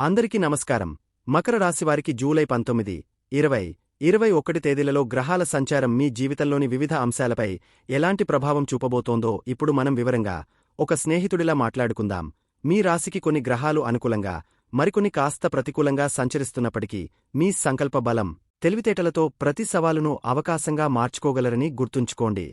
అందరికీ నమస్కారం. మకర రాశివారికి జూలై పంతొమ్మిది ఇరవై ఇరవై ఒకటి తేదీలలో గ్రహాల సంచారం మీ జీవితంలోని వివిధ అంశాలపై ఎలాంటి ప్రభావం చూపబోతోందో ఇప్పుడు మనం వివరంగా ఒక స్నేహితుడిలా మాట్లాడుకుందాం. మీ రాశికి కొన్ని గ్రహాలు అనుకూలంగా మరికొన్ని కాస్త ప్రతికూలంగా సంచరిస్తున్నప్పటికీ మీ సంకల్ప బలం తెలివితేటలతో ప్రతి సవాలును అవకాశంగా మార్చుకోగలరని గుర్తుంచుకోండి.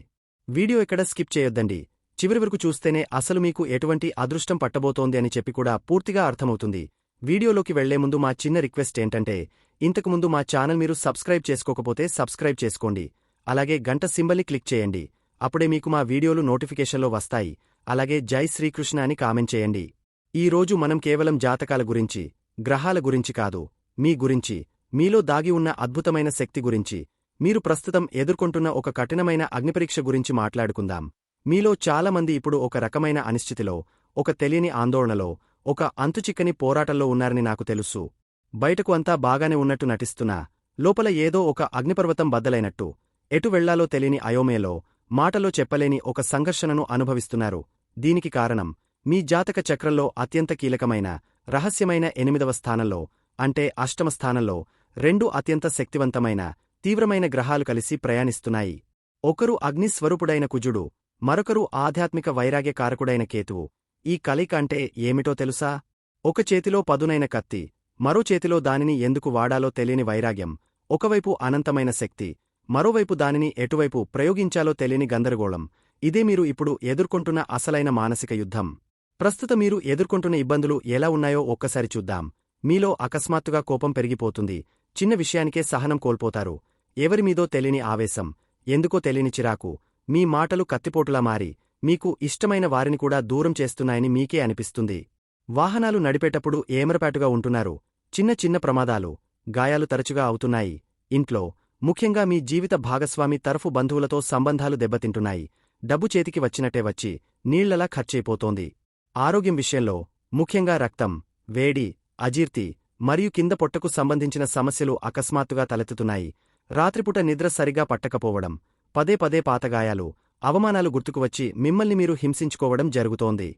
వీడియో ఎక్కడ స్కిప్ చేయొద్దండి. చివరి వరకు చూస్తేనే అసలు మీకు ఎటువంటి అదృష్టం పట్టబోతోంది అని చెప్పి కూడా పూర్తిగా అర్థమవుతుంది. వీడియోలోకి వెళ్ళే ముందు మా చిన్న రిక్వెస్ట్ ఏంటంటే ఇంతకుముందు మా ఛానల్ మీరు సబ్స్క్రైబ్ చేసుకోకపోతే సబ్స్క్రైబ్ చేసుకోండి. అలాగే గంట సింబల్ని క్లిక్ చేయండి. అప్పుడే మీకు మా వీడియోలు నోటిఫికేషన్లో వస్తాయి. అలాగే జై శ్రీకృష్ణ అని కామెంట్ చేయండి. ఈ రోజు మనం కేవలం జాతకాల గురించి గ్రహాల గురించి కాదు మీ గురించి మీలో దాగి ఉన్న అద్భుతమైన శక్తి గురించి మీరు ప్రస్తుతం ఎదుర్కొంటున్న ఒక కఠినమైన అగ్నిపరీక్ష గురించి మాట్లాడుకుందాం. మీలో చాలామంది ఇప్పుడు ఒక రకమైన అనిశ్చితిలో ఒక తెలియని ఆందోళనలో ఒక అంతుచిక్కని పోరాటంలో ఉన్నారని నాకు తెలుసు. బయటకు అంతా బాగానే ఉన్నట్టు నటిస్తున్నా. లోపల ఏదో ఒక అగ్నిపర్వతం బద్దలైనట్టు. ఎటు వెళ్ళాలో తెలియని అయోమేలో మాటలో చెప్పలేని ఒక సంఘర్షణను అనుభవిస్తున్నారు. దీనికి కారణం మీ జాతక చక్రంలో అత్యంత కీలకమైన రహస్యమైన ఎనిమిదవ స్థానంలో అంటే అష్టమ స్థానంలో రెండు అత్యంత శక్తివంతమైన తీవ్రమైన గ్రహాలు కలిసి ప్రయాణిస్తున్నాయి. ఒకరు అగ్నిస్వరూపుడైన కుజుడు మరొకరు ఆధ్యాత్మిక వైరాగ్యకారకుడైన కేతువు. ఈ కలయిక అంటే ఏమిటో తెలుసా? ఒక చేతిలో పదునైన కత్తి మరో చేతిలో దానిని ఎందుకు వాడాలో తెలియని వైరాగ్యం ఒకవైపు అనంతమైన శక్తి మరోవైపు దానిని ఎటువైపు ప్రయోగించాలో తెలియని గందరగోళం. ఇదే మీరు ఇప్పుడు ఎదుర్కొంటున్న అసలైన మానసిక యుద్ధం. ప్రస్తుత మీరు ఎదుర్కొంటున్న ఇబ్బందులు ఎలా ఉన్నాయో ఒక్కసారి చూద్దాం. మీలో అకస్మాత్తుగా కోపం పెరిగిపోతుంది. చిన్న విషయానికే సహనం కోల్పోతారు. ఎవరిమీదో తెలియని ఆవేశం ఎందుకో తెలియని చిరాకు. మీ మాటలు కత్తిపోటులా మారి మీకు ఇష్టమైన వారిని కూడా దూరం చేస్తున్నాయని మీకే అనిపిస్తుంది. వాహనాలు నడిపేటప్పుడు ఏమరపాటుగా ఉంటున్నారు? చిన్న చిన్న ప్రమాదాలు గాయాలు తరచుగా అవుతున్నాయి. ఇంట్లో ముఖ్యంగా మీ జీవిత భాగస్వామి తరఫు బంధువులతో సంబంధాలు దెబ్బతింటున్నాయి. డబ్బు చేతికి వచ్చినట్టే వచ్చి నీళ్ళలా ఖర్చయిపోతోంది ఆరోగ్యం విషయంలో ముఖ్యంగా రక్తం వేడి అజీర్తి మరియు కింద పొట్టకు సంబంధించిన సమస్యలు అకస్మాత్తుగా తలెత్తుతున్నాయి. రాత్రిపూట నిద్ర సరిగా పట్టకపోవడం పదే పదే పాతగాయాలు అవమానాలు గుర్తుకు వచ్చి మిమ్మల్ని మీరు హింసించుకోవడం జరుగుతోంది.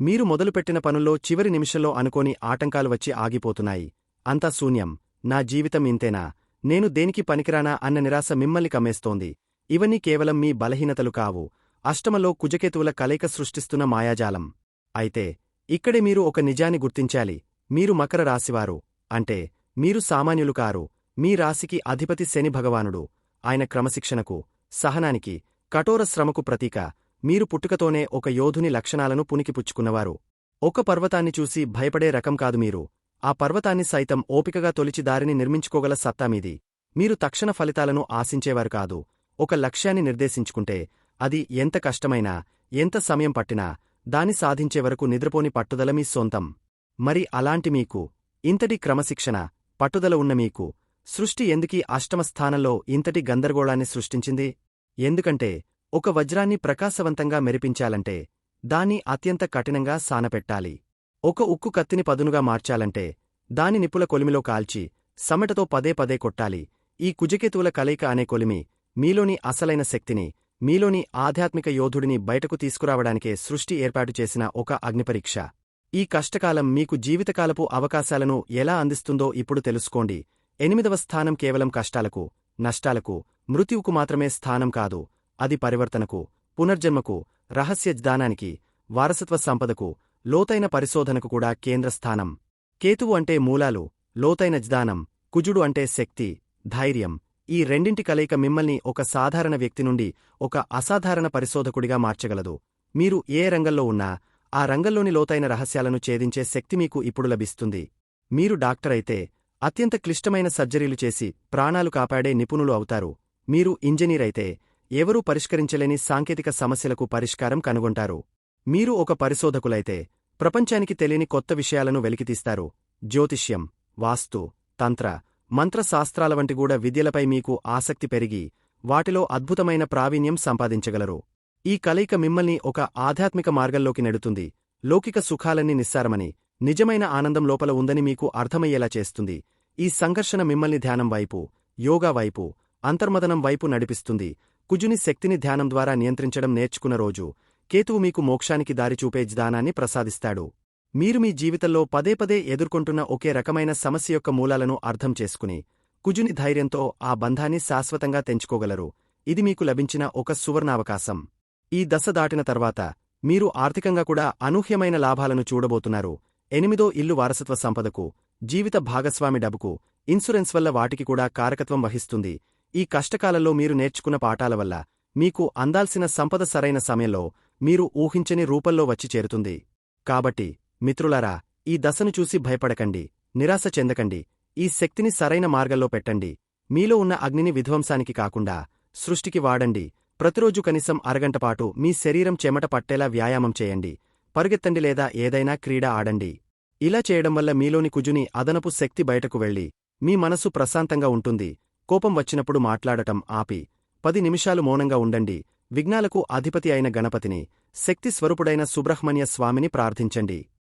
మీరు మొదలుపెట్టిన పనుల్లో చివరి నిమిషంలో అనుకోని ఆటంకాలు వచ్చి ఆగిపోతున్నాయి. అంతా శూన్యం. నా జీవితం ఇంతేనా? నేను దేనికి పనికిరానా అన్న నిరాశ మిమ్మల్ని కమ్మేస్తోంది. ఇవన్నీ కేవలం మీ బలహీనతలు కావు. అష్టమలో కుజకేతువుల కలయిక సృష్టిస్తున్న మాయాజాలం. అయితే ఇక్కడే మీరు ఒక నిజాన్ని గుర్తించాలి. మీరు మకర రాశివారు. అంటే మీరు సామాన్యులు కారు. మీ రాశికి అధిపతి శని భగవానుడు. ఆయన క్రమశిక్షణకు సహనానికి కఠోర శ్రమకు ప్రతీక. మీరు పుట్టుకతోనే ఒక యోధుని లక్షణాలను పునికిపుచ్చుకున్నవారు ఒక పర్వతాన్ని చూసి భయపడే రకం కాదు మీరు. ఆ పర్వతాన్ని సైతం ఓపికగా తొలిచి దారిని నిర్మించుకోగల సత్తా మీది. మీరు తక్షణ ఫలితాలను ఆశించేవారు కాదు. ఒక లక్ష్యాన్ని నిర్దేశించుకుంటే అది ఎంత కష్టమైనా ఎంత సమయం పట్టినా దాని సాధించే వరకు నిద్రపోని పట్టుదల మీ సొంతం. మరి అలాంటి మీకు ఇంతటి క్రమశిక్షణ పట్టుదల ఉన్న మీకు సృష్టి ఎందుకీ అష్టమ స్థానంలో ఇంతటి గందరగోళాన్ని సృష్టించింది? ఎందుకంటే ఒక వజ్రాన్ని ప్రకాశవంతంగా మెరిపించాలంటే దాన్ని అత్యంత కఠినంగా సానపెట్టాలి. ఒక ఉక్కు కత్తిని పదునుగా మార్చాలంటే దాని నిప్పుల కొలిమిలో కాల్చి సమెటతో పదే పదే కొట్టాలి. ఈ కుజకేతువుల కలయిక అనే కొలిమి మీలోని అసలైన శక్తిని మీలోని ఆధ్యాత్మిక యోధుడిని బయటకు తీసుకురావడానికే సృష్టి ఏర్పాటు చేసిన ఒక అగ్నిపరీక్ష. ఈ కష్టకాలం మీకు జీవితకాలపు అవకాశాలను ఎలా అందిస్తుందో ఇప్పుడు తెలుసుకోండి. ఎనిమిదవ స్థానం కేవలం కష్టాలకు నష్టాలకు మృత్యువుకు మాత్రమే స్థానం కాదు అది పరివర్తనకు పునర్జన్మకు రహస్య జ్ఞానానికి వారసత్వ సంపదకు లోతైన పరిశోధనకు కూడా కేంద్రస్థానం కేతువు అంటే మూలాలు లోతైన జ్ఞానం కుజుడు అంటే శక్తి ధైర్యం. ఈ రెండింటి కలయిక మిమ్మల్ని ఒక సాధారణ వ్యక్తి నుండి ఒక అసాధారణ పరిశోధకుడిగా మార్చగలదు. మీరు ఏ రంగంలో ఉన్నా ఆ రంగంలోని లోతైన రహస్యాలను ఛేదించే శక్తి మీకు ఇప్పుడు లభిస్తుంది. మీరు డాక్టర్ అయితే అత్యంత క్లిష్టమైన సర్జరీలు చేసి ప్రాణాలు కాపాడే నిపుణులు అవుతారు. మీరు ఇంజనీర్ అయితే ఎవరూ పరిష్కరించలేని సాంకేతిక సమస్యలకు పరిష్కారం కనుగొంటారు. మీరు ఒక పరిశోధకులైతే ప్రపంచానికి తెలియని కొత్త విషయాలను వెలికితీస్తారు. జ్యోతిష్యం వాస్తు తంత్ర మంత్రశాస్త్రాల వంటి కూడా విద్యలపై మీకు ఆసక్తి పెరిగి వాటిలో అద్భుతమైన ప్రావీణ్యం సంపాదించగలరు. ఈ కలయిక మిమ్మల్ని ఒక ఆధ్యాత్మిక మార్గంలోకి నెడుతుంది. లౌకిక సుఖాలన్నీ నిస్సారమని నిజమైన ఆనందం లోపల ఉందని మీకు అర్థమయ్యేలా చేస్తుంది. ఈ సంఘర్షణ మిమ్మల్ని ధ్యానం వైపు యోగా వైపు అంతర్మదనం వైపు నడిపిస్తుంది. కుజుని శక్తిని ధ్యానం ద్వారా నియంత్రించడం నేర్చుకున్న రోజు కేతువు మీకు మోక్షానికి దారి చూపే జ్ఞానాన్ని ప్రసాదిస్తాడు. మీరు మీ జీవితంలో పదే పదే ఎదుర్కొంటున్న ఒకే రకమైన సమస్య యొక్క మూలాలను అర్థం చేసుకుని కుజుని ధైర్యంతో ఆ బంధాన్ని శాశ్వతంగా తెంచుకోగలరు. ఇది మీకు లభించిన ఒక సువర్ణావకాశం. ఈ దశ దాటిన తర్వాత మీరు ఆర్థికంగా కూడా అనూహ్యమైన లాభాలను చూడబోతున్నారు. ఎనిమిదో ఇల్లు వారసత్వ సంపదకు జీవిత భాగస్వామి డబ్బుకు ఇన్సూరెన్స్ వల్ల వాటికి కూడా కారకత్వం వహిస్తుంది. ఈ కష్టకాలంలో మీరు నేర్చుకున్న పాఠాల వల్ల మీకు అందాల్సిన సంపద సరైన సమయంలో మీరు ఊహించని రూపంలో వచ్చి చేరుతుంది. కాబట్టి మిత్రులారా ఈ దశను చూసి భయపడకండి నిరాశ చెందకండి ఈ శక్తిని సరైన మార్గంలో పెట్టండి. మీలో ఉన్న అగ్నిని విధ్వంసానికి కాకుండా సృష్టికి వాడండి. ప్రతిరోజు కనీసం అరగంటపాటు మీ శరీరం చెమట పట్టేలా వ్యాయామం చేయండి. పరుగెత్తండి లేదా ఏదైనా క్రీడ ఆడండి. ఇలా చేయడం వల్ల మీలోని కుజుని అదనపు శక్తి బయటకు వెళ్ళి మీ మనసు ప్రశాంతంగా ఉంటుంది. కోపం వచ్చినప్పుడు మాట్లాడటం ఆపి పది నిమిషాలు మౌనంగా ఉండండి. విఘ్నాలకు అధిపతి అయిన గణపతిని శక్తి స్వరూపుడైన సుబ్రహ్మణ్య స్వామిని ప్రార్థించండి.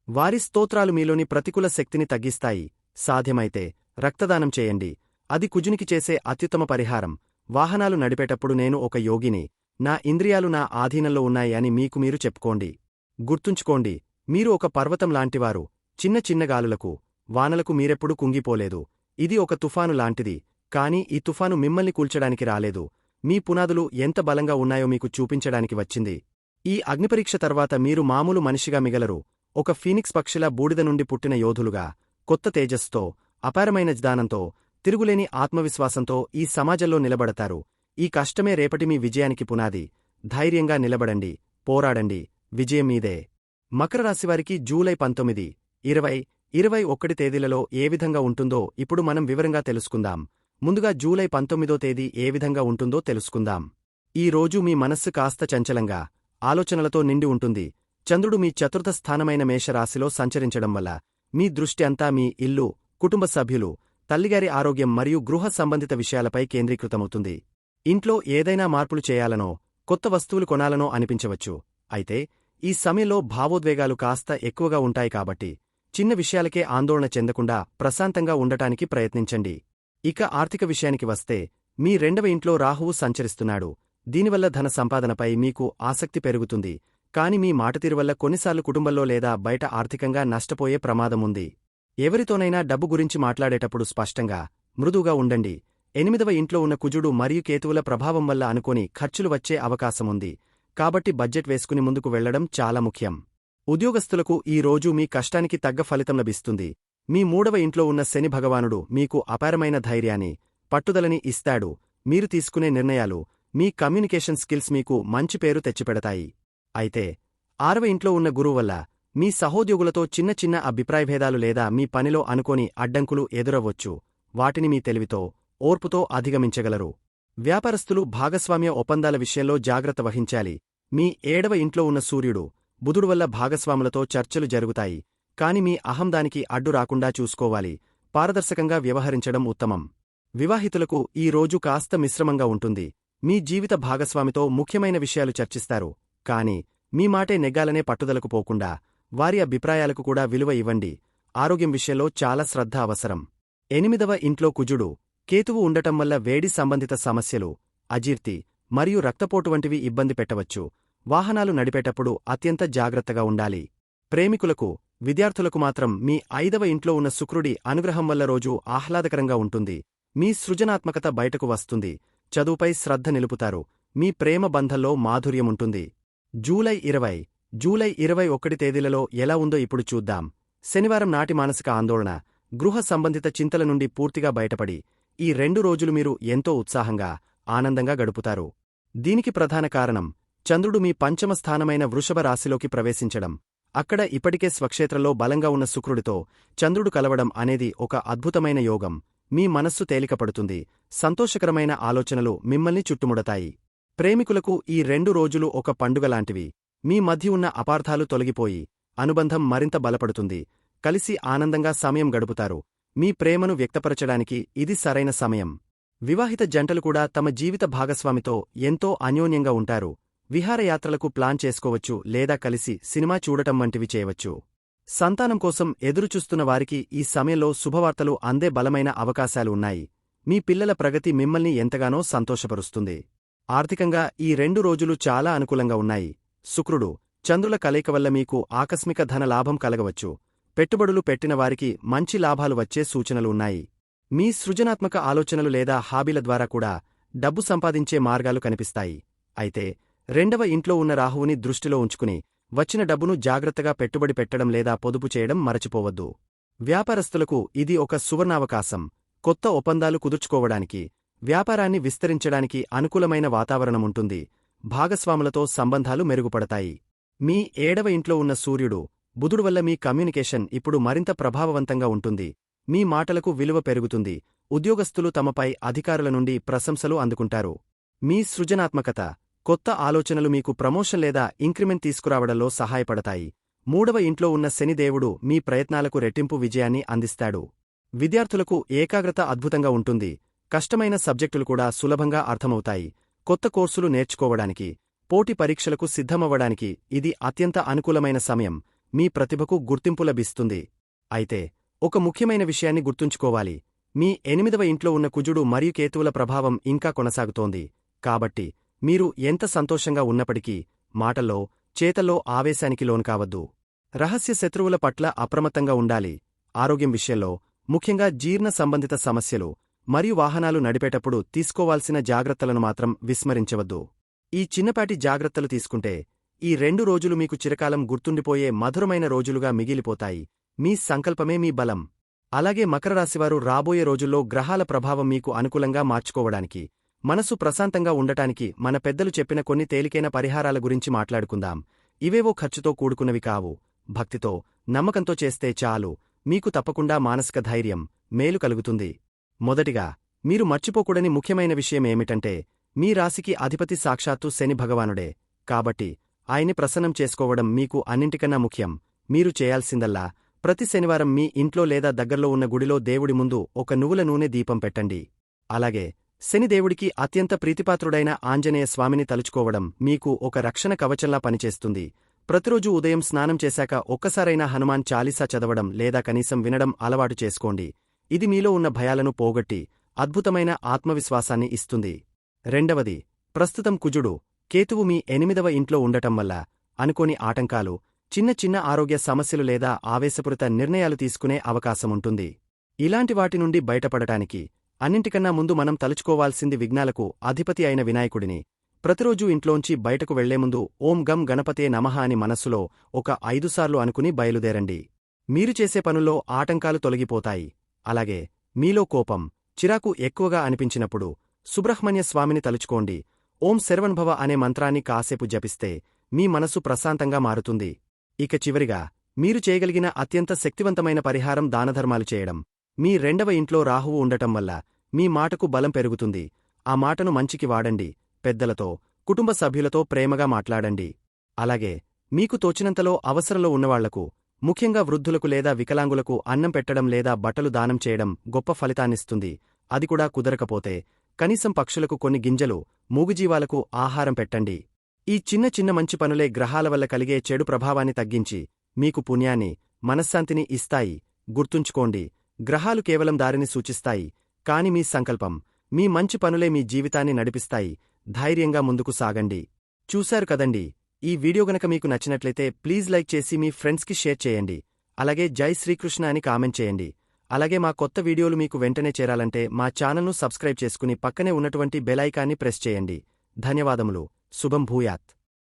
వారి స్తోత్రాలు మీలోని ప్రతికూల శక్తిని తగ్గిస్తాయి. సాధ్యమైతే రక్తదానం చేయండి. అది కుజునికి చేసే అత్యుత్తమ పరిహారం. వాహనాలు నడిపేటప్పుడు నేను ఒక యోగిని. నా ఇంద్రియాలు నా ఆధీనంలో ఉన్నాయి అని మీకు మీరు చెప్పుకోండి. గుర్తుంచుకోండి మీరు ఒక పర్వతం లాంటివారు. చిన్న చిన్న గాలులకు వానలకు మీరెప్పుడూ కుంగిపోలేదు. ఇది ఒక తుఫాను లాంటిది. కాని ఈ తుఫాను మిమ్మల్ని కూల్చడానికి రాలేదు. మీ పునాదులు ఎంత బలంగా ఉన్నాయో మీకు చూపించడానికి వచ్చింది. ఈ అగ్నిపరీక్ష తర్వాత మీరు మామూలు మనిషిగా మిగలరు. ఒక ఫీనిక్స్ పక్షిలా బూడిద నుండి పుట్టిన యోధులుగా కొత్త తేజస్తో అపారమైన జ్ఞానంతో తిరుగులేని ఆత్మవిశ్వాసంతో ఈ సమాజంలో నిలబడతారు. ఈ కష్టమే రేపటి మీ విజయానికి పునాది. ధైర్యంగా నిలబడండి పోరాడండి. విజయం మీదే. మకర రాశివారికి జూలై పంతొమ్మిది ఇరవై ఇరవై ఒక్కటి తేదీలలో ఏ విధంగా ఉంటుందో ఇప్పుడు మనం వివరంగా తెలుసుకుందాం. ముందుగా జూలై పంతొమ్మిదో తేదీ ఏ విధంగా ఉంటుందో తెలుసుకుందాం. ఈ రోజు మీ మనస్సు కాస్త చంచలంగా ఆలోచనలతో నిండి ఉంటుంది. చంద్రుడు మీ చతుర్థ స్థానమైన మేషరాశిలో సంచరించడం వల్ల మీ దృష్టి అంతా మీ ఇల్లు కుటుంబ సభ్యులు తల్లిగారి ఆరోగ్యం మరియు గృహ సంబంధిత విషయాలపై కేంద్రీకృతమవుతుంది. ఇంట్లో ఏదైనా మార్పులు చేయాలనో కొత్త వస్తువులు కొనాలనో అనిపించవచ్చు. అయితే ఈ సమయంలో భావోద్వేగాలు కాస్త ఎక్కువగా ఉంటాయి కాబట్టి చిన్న విషయాలకే ఆందోళన చెందకుండా ప్రశాంతంగా ఉండటానికి ప్రయత్నించండి. ఇక ఆర్థిక విషయానికి వస్తే మీ రెండవ ఇంట్లో రాహువు సంచరిస్తున్నాడు. దీనివల్ల ధన సంపాదనపై మీకు ఆసక్తి పెరుగుతుంది. కాని మీ మాటతీరువల్ల కొన్నిసార్లు కుటుంబంలో లేదా బయట ఆర్థికంగా నష్టపోయే ప్రమాదముంది ఎవరితోనైనా డబ్బు గురించి మాట్లాడేటప్పుడు స్పష్టంగా మృదువుగా ఉండండి. ఎనిమిదవ ఇంట్లో ఉన్న కుజుడు మరియు కేతువుల ప్రభావం వల్ల అనుకోని ఖర్చులు వచ్చే అవకాశముంది కాబట్టి బడ్జెట్ వేసుకుని ముందుకు వెళ్ళడం చాలా ముఖ్యం. ఉద్యోగస్తులకు ఈ రోజు మీ కష్టానికి తగ్గ ఫలితం లభిస్తుంది. మీ మూడవ ఇంట్లో ఉన్న శని భగవానుడు మీకు అపారమైన ధైర్యాన్ని పట్టుదలని ఇస్తాడు. మీరు తీసుకునే నిర్ణయాలు మీ కమ్యూనికేషన్ స్కిల్స్ మీకు మంచి పేరు తెచ్చిపెడతాయి. అయితే ఆరవ ఇంట్లో ఉన్న గురువు వల్ల మీ సహోద్యోగులతో చిన్న చిన్న అభిప్రాయభేదాలు లేదా మీ పనిలో అనుకోని అడ్డంకులు ఎదురవ్వచ్చు. వాటిని మీ తెలివితో ఓర్పుతో అధిగమించగలరు. వ్యాపారస్తులు భాగస్వామ్య ఒప్పందాల విషయంలో జాగ్రత్త వహించాలి. మీ ఏడవ ఇంట్లో ఉన్న సూర్యుడు బుధుడు వల్ల భాగస్వాములతో చర్చలు జరుగుతాయి. కాని మీ అహందానికి అడ్డు రాకుండా చూసుకోవాలి. పారదర్శకంగా వ్యవహరించడం ఉత్తమం. వివాహితులకు ఈ రోజు కాస్త మిశ్రమంగా ఉంటుంది. మీ జీవిత భాగస్వామితో ముఖ్యమైన విషయాలు చర్చిస్తారు. కాని మీ మాటే నెగ్గాలనే పట్టుదలకు పోకుండా వారి అభిప్రాయాలకు కూడా విలువ ఇవ్వండి. ఆరోగ్యం విషయంలో చాలా శ్రద్ధ అవసరం. ఎనిమిదవ ఇంట్లో కుజుడు కేతువు ఉండటం వల్ల వేడి సంబంధిత సమస్యలు అజీర్తి మరియు రక్తపోటు వంటివి ఇబ్బంది పెట్టవచ్చు. వాహనాలు నడిపేటప్పుడు అత్యంత జాగ్రత్తగా ఉండాలి. ప్రేమికులకు విద్యార్థులకు మాత్రం మీ ఐదవ ఇంట్లో ఉన్న శుక్రుడి అనుగ్రహం వల్ల రోజు ఆహ్లాదకరంగా ఉంటుంది. మీ సృజనాత్మకత బయటకు వస్తుంది. చదువుపై శ్రద్ధ నిలుపుతారు. మీ ప్రేమ బంధంలో మాధుర్యముంటుంది జూలై ఇరవై. జూలై ఇరవై ఒకటి తేదీలలో ఎలా ఉందో ఇప్పుడు చూద్దాం. శనివారం నాటి మానసిక ఆందోళన. గృహ సంబంధిత చింతల నుండి పూర్తిగా బయటపడి ఈ రెండు రోజులు మీరు ఎంతో ఉత్సాహంగా ఆనందంగా గడుపుతారు. దీనికి ప్రధాన కారణం చంద్రుడు మీ పంచమ స్థానమైన వృషభ రాశిలోకి ప్రవేశించడం. అక్కడ ఇప్పటికే స్వక్షేత్రంలో బలంగా ఉన్న శుక్రుడితో చంద్రుడు కలవడం అనేది ఒక అద్భుతమైన యోగం. మీ మనస్సు తేలికపడుతుంది. సంతోషకరమైన ఆలోచనలు మిమ్మల్ని చుట్టుముడతాయి. ప్రేమికులకు ఈ రెండు రోజులు ఒక పండుగలాంటివి మీ మధ్య ఉన్న అపార్థాలు తొలగిపోయి అనుబంధం మరింత బలపడుతుంది. కలిసి ఆనందంగా సమయం గడుపుతారు. మీ ప్రేమను వ్యక్తపరచడానికి ఇది సరైన సమయం. వివాహిత జంటలు కూడా తమ జీవిత భాగస్వామితో ఎంతో అన్యోన్యంగా ఉంటారు. విహారయాత్రలకు ప్లాన్ చేసుకోవచ్చు లేదా కలిసి సినిమా చూడటం వంటివి చేయవచ్చు. సంతానం కోసం ఎదురుచూస్తున్న వారికి ఈ సమయంలో శుభవార్తలు అందే బలమైన అవకాశాలు ఉన్నాయి. మీ పిల్లల ప్రగతి మిమ్మల్ని ఎంతగానో సంతోషపరుస్తుంది. ఆర్థికంగా ఈ రెండు రోజులు చాలా అనుకూలంగా ఉన్నాయి. శుక్రుడు చంద్రుల కలయిక వల్ల మీకు ఆకస్మిక ధన లాభం కలగవచ్చు. పెట్టుబడులు పెట్టిన వారికి మంచి లాభాలు వచ్చే సూచనలు ఉన్నాయి. మీ సృజనాత్మక ఆలోచనలు లేదా హాబీల ద్వారా కూడా డబ్బు సంపాదించే మార్గాలు కనిపిస్తాయి. అయితే రెండవ ఇంట్లో ఉన్న రాహువుని దృష్టిలో ఉంచుకుని వచ్చిన డబ్బును జాగ్రత్తగా పెట్టుబడి పెట్టడం లేదా పొదుపు చేయడం మరచిపోవద్దు. వ్యాపారస్తులకు ఇది ఒక సువర్ణావకాశం. కొత్త ఒప్పందాలు కుదుర్చుకోవడానికి వ్యాపారాన్ని విస్తరించడానికి అనుకూలమైన వాతావరణముంటుంది భాగస్వాములతో సంబంధాలు మెరుగుపడతాయి. మీ ఏడవ ఇంట్లో ఉన్న సూర్యుడు బుధుడు వల్ల మీ కమ్యూనికేషన్ ఇప్పుడు మరింత ప్రభావవంతంగా ఉంటుంది. మీ మాటలకు విలువ పెరుగుతుంది. ఉద్యోగస్తులు తమపై అధికారుల నుండి ప్రశంసలు అందుకుంటారు. మీ సృజనాత్మకత కొత్త ఆలోచనలు మీకు ప్రమోషన్ లేదా ఇంక్రిమెంట్ తీసుకురావడంలో సహాయపడతాయి. మూడవ ఇంట్లో ఉన్న శనిదేవుడు మీ ప్రయత్నాలకు రెట్టింపు విజయాన్ని అందిస్తాడు. విద్యార్థులకు ఏకాగ్రత అద్భుతంగా ఉంటుంది. కష్టమైన సబ్జెక్టులు కూడా సులభంగా అర్థమవుతాయి. కొత్త కోర్సులు నేర్చుకోవడానికి పోటీ పరీక్షలకు సిద్ధమవ్వడానికి ఇది అత్యంత అనుకూలమైన సమయం. మీ ప్రతిభకు గుర్తింపు లభిస్తుంది. అయితే ఒక ముఖ్యమైన విషయాన్ని గుర్తుంచుకోవాలి. మీ ఎనిమిదవ ఇంట్లో ఉన్న కుజుడు మరియు కేతువుల ప్రభావం ఇంకా కొనసాగుతోంది. కాబట్టి మీరు ఎంత సంతోషంగా ఉన్నప్పటికీ మాటల్లో చేతల్లో ఆవేశానికి లోనుకావద్దు రహస్య శత్రువుల పట్ల అప్రమత్తంగా ఉండాలి. ఆరోగ్యం విషయంలో ముఖ్యంగా జీర్ణ సంబంధిత సమస్యలు మరియు వాహనాలు నడిపేటప్పుడు తీసుకోవాల్సిన జాగ్రత్తలను మాత్రం విస్మరించవద్దు. ఈ చిన్నపాటి జాగ్రత్తలు తీసుకుంటే ఈ రెండు రోజులు మీకు చిరకాలం గుర్తుండిపోయే మధురమైన రోజులుగా మిగిలిపోతాయి. మీ సంకల్పమే మీ బలం. అలాగే మకరరాశివారు రాబోయే రోజుల్లో గ్రహాల ప్రభావం మీకు అనుకూలంగా మార్చుకోవడానికి మనసు ప్రశాంతంగా ఉండటానికి మన పెద్దలు చెప్పిన కొన్ని తేలికైన పరిహారాల గురించి మాట్లాడుకుందాం. ఇవేవో ఖర్చుతో కూడుకున్నవి కావు. భక్తితో నమ్మకంతో చేస్తే చాలు. మీకు తప్పకుండా మానసిక ధైర్యం మేలు కలుగుతుంది. మొదటిగా మీరు మర్చిపోకూడని ముఖ్యమైన విషయమేమిటంటే మీ రాశికి అధిపతి సాక్షాత్తు శని భగవానుడే. కాబట్టి ఆయన్ని ప్రసన్నం చేసుకోవడం మీకు అన్నింటికన్నా ముఖ్యం. మీరు చేయాల్సిందల్లా ప్రతి శనివారం మీ ఇంట్లో లేదా దగ్గర్లో ఉన్న గుడిలో దేవుడి ముందు ఒక నువ్వుల నూనె దీపం పెట్టండి. అలాగే శనిదేవుడికి అత్యంత ప్రీతిపాత్రుడైన ఆంజనేయ స్వామిని తలుచుకోవడం మీకు ఒక రక్షణ కవచంలా పనిచేస్తుంది. ప్రతిరోజు ఉదయం స్నానం చేశాక ఒక్కసారైనా హనుమాన్ చాలీసా చదవడం లేదా కనీసం వినడం అలవాటు చేసుకోండి. ఇది మీలో ఉన్న భయాలను పోగొట్టి అద్భుతమైన ఆత్మవిశ్వాసాన్ని ఇస్తుంది. రెండవది ప్రస్తుతం కుజుడు కేతువు మీ ఎనిమిదవ ఇంట్లో ఉండటం వల్ల అనుకోని ఆటంకాలు చిన్న చిన్న ఆరోగ్య సమస్యలు లేదా ఆవేశపూరిత నిర్ణయాలు తీసుకునే అవకాశముంటుంది. ఇలాంటి వాటి నుండి బయటపడటానికి అన్నింటికన్నా ముందు మనం తలుచుకోవాల్సింది విఘ్నాలకు అధిపతి అయిన వినాయకుడిని. ప్రతిరోజూ ఇంట్లోంచి బయటకు వెళ్ళేముందు ఓం గం గణపతే నమః అని మనస్సులో ఒక ఐదుసార్లు అనుకుని బయలుదేరండి. మీరు చేసే పనుల్లో ఆటంకాలు తొలగిపోతాయి. అలాగే మీలో కోపం చిరాకు ఎక్కువగా అనిపించినప్పుడు సుబ్రహ్మణ్య స్వామిని తలుచుకోండి. ఓం శరవణభవ అనే మంత్రాన్ని కాసేపు జపిస్తే మీ మనసు ప్రశాంతంగా మారుతుంది. ఇక చివరిగా మీరు చేయగలిగిన అత్యంత శక్తివంతమైన పరిహారం దానధర్మాలు చేయడం. మీ రెండవ ఇంట్లో రాహువు ఉండటం వల్ల మీ మాటకు బలం పెరుగుతుంది. ఆ మాటను మంచికి వాడండి పెద్దలతో కుటుంబ సభ్యులతో ప్రేమగా మాట్లాడండి. అలాగే మీకు తోచినంతలో అవసరంలో ఉన్నవాళ్ళకు ముఖ్యంగా వృద్ధులకు లేదా వికలాంగులకు అన్నం పెట్టడం లేదా బట్టలు దానం చేయడం గొప్ప ఫలితాన్నిస్తుంది. అది కూడా కుదరకపోతే కనీసం పక్షులకు కొన్ని గింజలు మూగుజీవాలకు ఆహారం పెట్టండి. ఈ చిన్న చిన్న మంచి పనులే గ్రహాల వల్ల కలిగే చెడు ప్రభావాన్ని తగ్గించి మీకు పుణ్యాన్ని మనశ్శాంతిని ఇస్తాయి. గుర్తుంచుకోండి గ్రహాలు కేవలం దారిని సూచిస్తాయి కాని మీ సంకల్పం మీ మంచి పనులే మీ జీవితాన్ని నడిపిస్తాయి. ధైర్యంగా ముందుకు సాగండి. చూశారు కదండి ఈ వీడియో గనక మీకు నచ్చినట్లయితే ప్లీజ్ లైక్ చేసి మీ ఫ్రెండ్స్కి షేర్ చేయండి. అలాగే జై శ్రీకృష్ణ అని కామెంట్ చేయండి. అలాగే మా కొత్త వీడియోలు మీకు వెంటనే చేరాలంటే మా ఛానల్ను సబ్స్క్రైబ్ చేసుకుని పక్కనే ఉన్నటువంటి బెలైకాన్ని ప్రెస్ చేయండి. ధన్యవాదములు. శుభం భూయాత్.